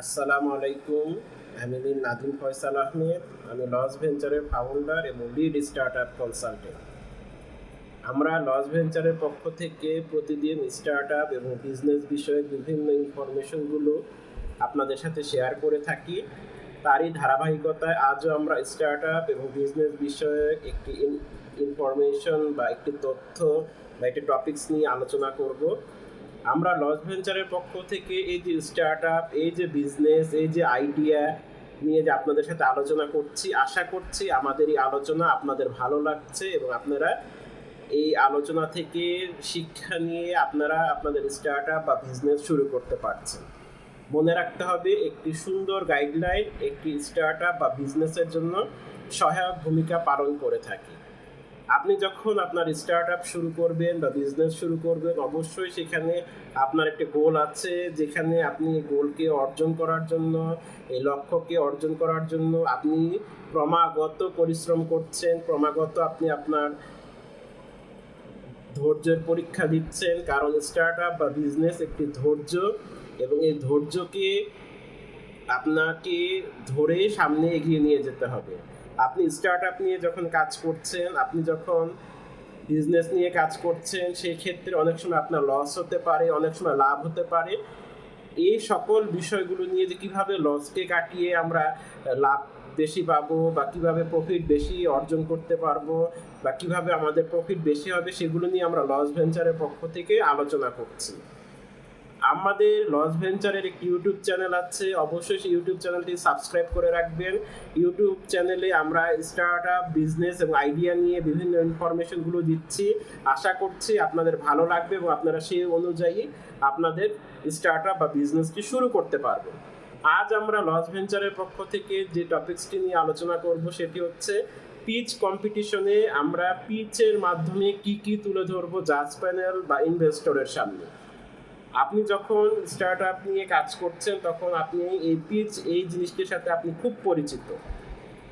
আসসালামু আলাইকুম আমি নাদিম ফয়সাল আহমেদ। আমি লস ভেঞ্চারের ফাউন্ডার এবং লিড স্টার্ট আপ কনসালটেন্ট আমরা লস ভেঞ্চারের পক্ষ থেকে প্রতিদিন স্টার্ট আপ এবং বিজনেস বিষয়ে বিভিন্ন ইনফরমেশনগুলো আপনাদের সাথে শেয়ার করে থাকি। তারই ধারাবাহিকতায় আজও আমরা স্টার্ট আপ এবং বিজনেস বিষয়ে একটি ইনফরমেশন বা একটি তথ্য বা একটি টপিকস নিয়ে আলোচনা করব। আমরা লস ভেঞ্চারের পক্ষ থেকে এই যে স্টার্ট আপ এই যে বিজনেস এই যে আইডিয়া নিয়ে যে আপনাদের সাথে আলোচনা করছি, আশা করছি আমাদের এই আলোচনা আপনাদের ভালো লাগছে এবং আপনারা এই আলোচনা থেকে শিক্ষা নিয়ে আপনারা আপনাদের স্টার্ট আপ বা বিজনেস শুরু করতে পারছেন। মনে রাখতে হবে একটি সুন্দর গাইডলাইন একটি স্টার্ট আপ বা বিজনেসের জন্য সহায়ক ভূমিকা পালন করে থাকে। আপনি যখন আপনার স্টার্ট আপ শুরু করবেন বা বিজনেস শুরু করবেন, অবশ্যই সেখানে আপনার একটা গোল আছে, যেখানে আপনি গোলকে অর্জন করার জন্য, এই লক্ষ্যকে অর্জন করার জন্য আপনি ক্রমাগত পরিশ্রম করছেন, ক্রমাগত আপনি আপনার ধৈর্যের পরীক্ষা দিচ্ছেন। কারণ স্টার্ট আপ বা বিজনেস একটি ধৈর্য এবং এই ধৈর্যকে আপনাকে ধরে সামনে এগিয়ে নিয়ে যেতে হবে। আপনি স্টার্ট আপ নিয়ে যখন কাজ করছেন, আপনি যখন বিজনেস নিয়ে কাজ করছেন, সেই ক্ষেত্রে অনেক সময় আপনার লস হতে পারে, অনেক সময় লাভ হতে পারে। এই সকল বিষয়গুলো নিয়ে যে কীভাবে লসকে কাটিয়ে আমরা লাভ বেশি পাবো বা কীভাবে প্রফিট বেশি অর্জন করতে পারব বা কীভাবে আমাদের প্রফিট বেশি হবে, সেগুলো নিয়ে আমরা লস ভেঞ্চারের পক্ষ থেকে আলোচনা করছি। আমাদের লস ভেঞ্চারের একটি ইউটিউব চ্যানেল আছে। অবশ্যই সেই ইউটিউব চ্যানেলটি সাবস্ক্রাইব করে রাখবেন। ইউটিউব চ্যানেলে আমরা স্টার্ট আপ বিজনেস এবং আইডিয়া নিয়ে বিভিন্ন ইনফরমেশনগুলো দিচ্ছি। আশা করছি আপনাদের ভালো লাগবে এবং আপনারা সেই অনুযায়ী আপনাদের স্টার্ট আপ বা বিজনেসটি শুরু করতে পারবেন। আজ আমরা লস ভেঞ্চারের পক্ষ থেকে যে টপিকসটি নিয়ে আলোচনা করব সেটি হচ্ছে পিচ কম্পিটিশনে আমরা পিচের মাধ্যমে কি কি তুলে ধরবো জাজ প্যানেল বা ইনভেস্টরের সামনে। আপনি যখন স্টার্ট আপ নিয়ে কাজ করছেন, তখন আপনি এই পিচ এই জিনিসটির সাথে আপনি খুব পরিচিত।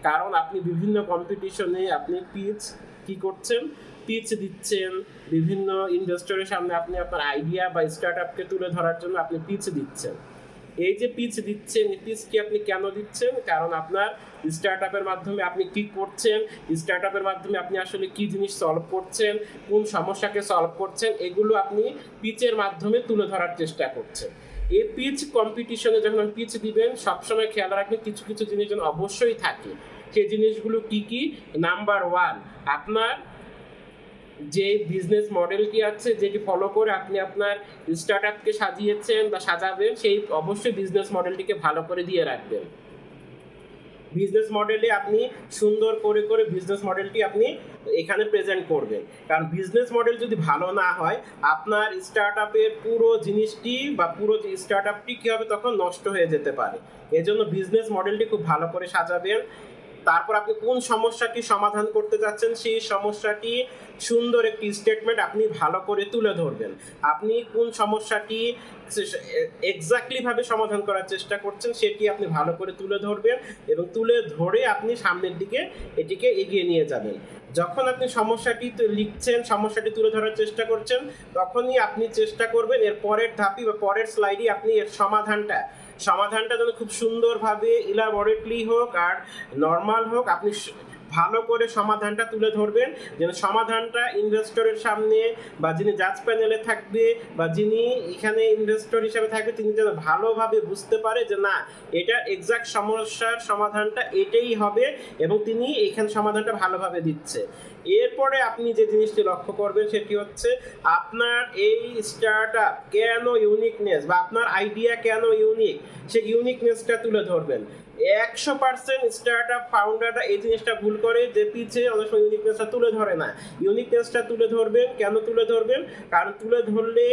কারণ আপনি বিভিন্ন কম্পিটিশনে আপনি পিচ কি করছেন? পিচ দিচ্ছেন। বিভিন্ন ইনভেস্টরের সামনে আপনি আপনার আইডিয়া বা স্টার্ট আপকে তুলে ধরার জন্য আপনি পিচ দিচ্ছেন। এই যে পিচ দিচ্ছেন, এই পিচটি আপনি কেন দিচ্ছেন? কারণ আপনার স্টার্ট আপের মাধ্যমে আপনি কি করছেন? স্টার্ট আপের মাধ্যমে আপনি আসলে কি জিনিস সলভ করছেন? কোন সমস্যাকে সলভ করছেন? এগুলো আপনি পিচের মাধ্যমে তুলে ধরার চেষ্টা করছেন। এই পিচ কম্পিটিশনে যখন পিচ দিবেন, সবসময় খেয়াল রাখবেন কিছু কিছু জিনিস যেন অবশ্যই থাকে। সেই জিনিসগুলো কি কি? নাম্বার ওয়ান আপনার যে বিজনেস মডেলটি আছে, যেটি ফলো করে আপনি আপনার স্টার্ট আপকে সাজিয়েছেন বা সাজাবেন, সেই অবশ্যই বিজনেস মডেলটিকে ভালো করে দিয়ে রাখবেন। বিজনেস মডেলে আপনি সুন্দর করে করে বিজনেস মডেলটি আপনি এখানে প্রেজেন্ট করবেন। কারণ বিজনেস মডেল যদি ভালো না হয়, আপনার স্টার্ট আপের পুরো জিনিসটি বা পুরো স্টার্ট আপটি কী হবে তখন নষ্ট হয়ে যেতে পারে। এজন্য বিজনেস মডেলটি খুব ভালো করে সাজাবেন। তারপর আপনি কোন সমস্যাটি সমাধান করতে যাচ্ছেন, সেই সমস্যাটি সুন্দর একটি স্টেটমেন্ট আপনি ভালো করে তুলে ধরবেন। আপনি কোন সমস্যাটি এক্স্যাক্টলি ভাবে সমাধান করার চেষ্টা করছেন সেটি আপনি ভালো করে তুলে ধরবেন এবং তুলে ধরে আপনি সামনের দিকে এটিকে এগিয়ে নিয়ে যাবেন। যখন আপনি সমস্যাটি লিখছেন, সমস্যাটি তুলে ধরার চেষ্টা করছেন, তখনই আপনি চেষ্টা করবেন এর পরের ধাপি বা পরের স্লাইডে আপনি এর সমাধানটা। সমাধানটা যেন খুব সুন্দরভাবে ইলাবরেটলি হোক আর নর্মাল হোক, আপনি ভালো করে সমাধানটা তুলে ধরবেন, যেন সমাধানটা ইনভেস্টরের সামনে বা যিনি জাজ প্যানেলে থাকবে বা যিনি এখানে ইনভেস্টর হিসাবে থাকবে, তিনি যেন ভালোভাবে বুঝতে পারে যে না, এটা এক্সাক্ট সমস্যার সমাধানটা এটাই হবে এবং তিনি এখানে সমাধানটা ভালোভাবে দিচ্ছে। এরপরে আপনি যে জিনিসটি লক্ষ্য করবেন সেটি হচ্ছে আপনার এই স্টার্ট আপ কেন ইউনিকনেস বা আপনার আইডিয়া কেন ইউনিক সেই ইউনিকনেসটা তুলে ধরবেন। একশো পার্সেন্ট স্টার্ট আপ ফাউন্ডাররা এই জিনিসটা ভুল করে যে পিছে অনেক সময় ইউনিকনেসটা তুলে ধরে না। ইউনিকনেসটা তুলে ধরবেন। কেন তুলে ধরবেন? কারণ তুলে ধরলে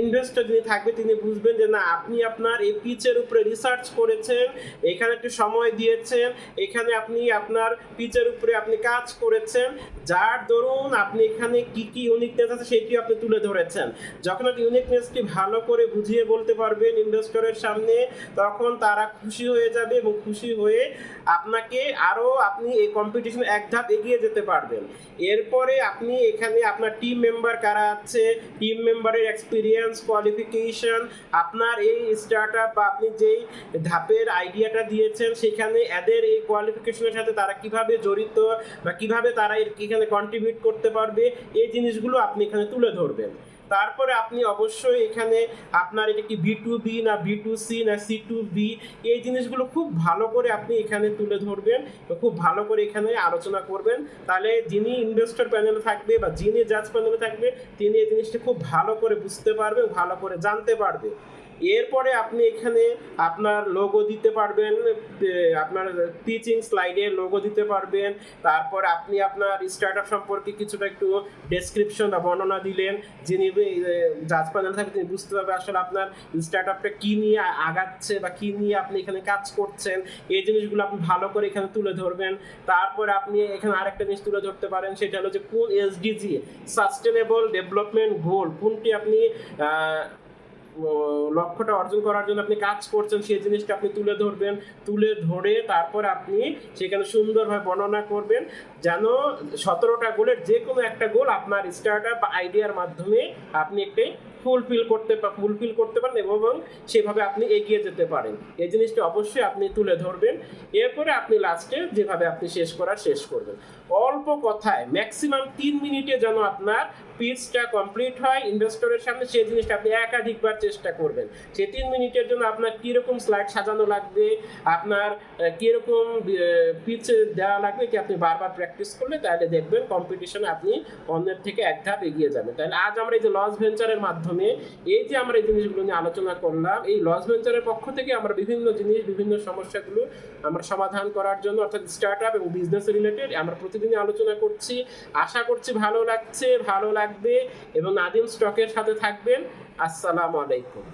ইনভেস্টর যিনি থাকবে তিনি বুঝবেন যে না, আপনি আপনার এই পিচের উপরে রিসার্চ করেছেন, এখানে একটু সময় দিয়েছেন, এখানে আপনি আপনার পিচের উপরে আপনি কাজ করেছেন যার দরুন আপনি এখানে কি কি ইউনিকনেস আছে সেটি আপনি তুলে ধরেছেন। যখন আপনি ইউনিকনেসটি ভালো করে বুঝিয়ে বলতে পারবেন ইনভেস্টরের সামনে, তখন তারা খুশি হয়ে যাবে এবং খুশি হয়ে আপনাকে আরও আপনি এই কম্পিটিশনে এক ধাপ এগিয়ে যেতে পারবেন। এরপরে আপনি এখানে আপনার টিম মেম্বার কারা আছে টিম মেম্বারের এক্সপিরিয়েন্স কোয়ালিফিকেশন আপনার এই স্টার্ট আপ বা আপনি যেই ধাপের আইডিয়াটা দিয়েছেন, সেখানে এদের এই কোয়ালিফিকেশনের সাথে তারা কীভাবে জড়িত বা কীভাবে তারা এর এখানে কন্ট্রিবিউট করতে পারবে, এই জিনিসগুলো আপনি এখানে তুলে ধরবেন। তারপরে আপনি অবশ্যই এখানে আপনার এটা কি বি টু বি না বি টু সি না সি টু বি এই জিনিসগুলো খুব ভালো করে আপনি এখানে তুলে ধরবেন খুব ভালো করে এখানে আলোচনা করবেন। তাহলে যিনি ইনভেস্টর প্যানেলে থাকবে বা যিনি জাজ প্যানেলে থাকবে, তিনি এই জিনিসটা খুব ভালো করে বুঝতে পারবে, ভালো করে জানতে পারবে। এরপরে আপনি এখানে আপনার লোগো দিতে পারবেন আপনার টিচিং স্লাইডে লোগো দিতে পারবেন। তারপর আপনি আপনার স্টার্ট আপ সম্পর্কে কিছুটা একটু ডেসক্রিপশন বা বর্ণনা দিলেন। যিনি জাজ প্যানেল থাকবে, তিনি বুঝতে পারবে আসলে আপনার স্টার্ট আপটা কী নিয়ে আগাচ্ছে বা কী নিয়ে আপনি এখানে কাজ করছেন। এই জিনিসগুলো আপনি ভালো করে এখানে তুলে ধরবেন। তারপরে আপনি এখানে আরেকটা জিনিস তুলে ধরতে পারেন, সেটা হলো যে কোন এসডিজি সাস্টেনেবল ডেভেলপমেন্ট গোল কোনটি আপনি লক্ষ্যটা অর্জন করার জন্য আপনি কাজ করছেন, সেই জিনিসটা আপনি তুলে ধরবেন। তুলে ধরে তারপর আপনি সেখানে সুন্দরভাবে বর্ণনা করবেন, যেন সতেরোটা গোলের যে কোনো একটা গোল আপনার স্টার্ট আপ আইডিয়ার মাধ্যমে আপনি একটি ফুলফিল করতে ফুলফিল করতে পারেন এবং সেভাবে আপনি এগিয়ে যেতে পারেন। এই জিনিসটা অবশ্যই আপনি তুলে ধরবেন। এরপরে আপনি লাস্টে যেভাবে আপনি শেষ করার শেষ করবেন। অল্প কথায় ম্যাক্সিমাম তিন মিনিটে যেন আপনার পিচটা কমপ্লিট হয় ইনভেস্টরের সামনে সেই জিনিসটা আপনি একাধিকবার চেষ্টা করবেন। সেই তিন মিনিটের জন্য আপনার কীরকম স্লাইড সাজানো লাগবে, আপনার কীরকম পিচ দেওয়া লাগবে কি আপনি বারবার প্র্যাকটিস করলে তাহলে দেখবেন কম্পিটিশনে আপনি অন্যের থেকে এক ধাপ এগিয়ে যাবেন। তাহলে আজ আমরা এই যে লস ভেঞ্চারের মাধ্যমে এই যে আমরা এই জিনিসগুলো নিয়ে আলোচনা করলাম, এই লস ভেঞ্চারের পক্ষ থেকে আমরা বিভিন্ন জিনিস, বিভিন্ন সমস্যাগুলো আমরা সমাধান করার জন্য অর্থাৎ স্টার্ট আপ এবং বিজনেস রিলেটেড আমরা প্রতিদিনই আলোচনা করছি। আশা করছি ভালো লাগছে, ভালো লাগবে এবং আদিম স্টকের সাথে থাকবেন। আসসালামু আলাইকুম।